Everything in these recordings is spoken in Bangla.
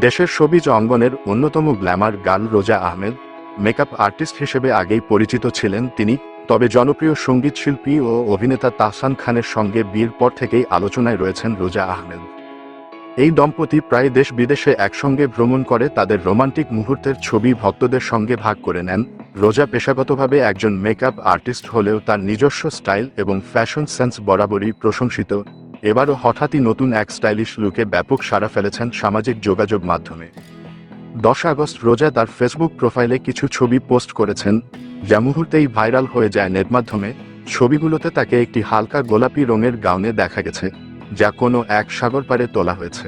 দেশের সবিজ অঙ্গনের অন্যতম গ্ল্যামার গার্ল রোজা আহমেদ, মেকআপ আর্টিস্ট হিসেবে আগেই পরিচিত ছিলেন তিনি, তবে জনপ্রিয় সংগীত শিল্পী ও অভিনেতা তাহসান খানের সঙ্গে বিয়ের পর থেকেই আলোচনায় রয়েছেন রোজা আহমেদ। এই দম্পতি প্রায় দেশ বিদেশে একসঙ্গে ভ্রমণ করে তাদের রোমান্টিক মুহূর্তের ছবি ভক্তদের সঙ্গে ভাগ করে নেন। রোজা পেশাগতভাবে একজন মেকআপ আর্টিস্ট হলেও তার নিজস্ব স্টাইল এবং ফ্যাশন সেন্স বরাবরই প্রশংসিত। এবারও হঠাৎই নতুন এক স্টাইলিশ লুকে ব্যাপক সাড়া ফেলেছেন সামাজিক যোগাযোগ মাধ্যমে। দশ আগস্ট রোজা তার ফেসবুক প্রোফাইলে কিছু ছবি পোস্ট করেছেন, যা মুহূর্তেই ভাইরাল হয়ে যায় নেট মাধ্যমে। ছবিগুলোতে তাকে একটি হালকা গোলাপি রঙের গাউনে দেখা গেছে, যা কোনো এক সাগর পারে তোলা হয়েছে।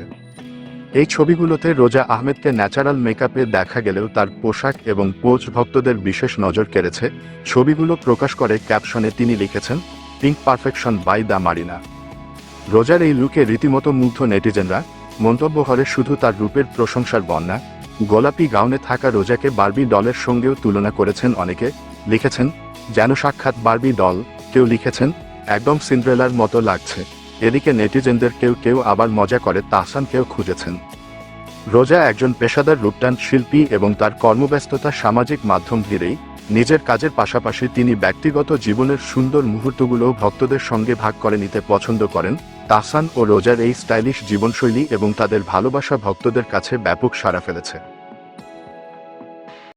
এই ছবিগুলোতে রোজা আহমেদকে ন্যাচারাল মেকআপে দেখা গেলেও তার পোশাক এবং পোজ ভক্তদের বিশেষ নজর কেড়েছে। ছবিগুলো প্রকাশ করে ক্যাপশনে তিনি লিখেছেন, pink perfection by the Marina. রোজার এই লুকে রীতিমতো মুগ্ধ নেটিজেনরা মন্তব্য করে শুধু তার রূপের প্রশংসার বন্যা গোলাপি গাউনে থাকা রোজাকে বার্বি ডলের সঙ্গেও তুলনা করেছেন অনেকে। লিখেছেন, যেন সাক্ষাৎ বার্বি ডল, কেউ লিখেছেন, একদম সিন্ড্রেলার মতো লাগছে। এদিকে নেটিজেনদের কেউ কেউ আবার মজা করে তাহসানকেও খুঁজেছেন। রোজা একজন পেশাদার রূপটান শিল্পী এবং তার কর্মব্যস্ততা সামাজিক মাধ্যম ঘিরেই নিজের কাজের পাশাপাশি তিনি ব্যক্তিগত জীবনের সুন্দর মুহূর্তগুলো ভক্তদের সঙ্গে ভাগ করে নিতে পছন্দ করেন। তাহসান ও রোজার এই স্টাইলিশ জীবনশৈলী এবং তাদের ভালোবাসা ভক্তদের কাছে ব্যাপক সাড়া ফেলেছে।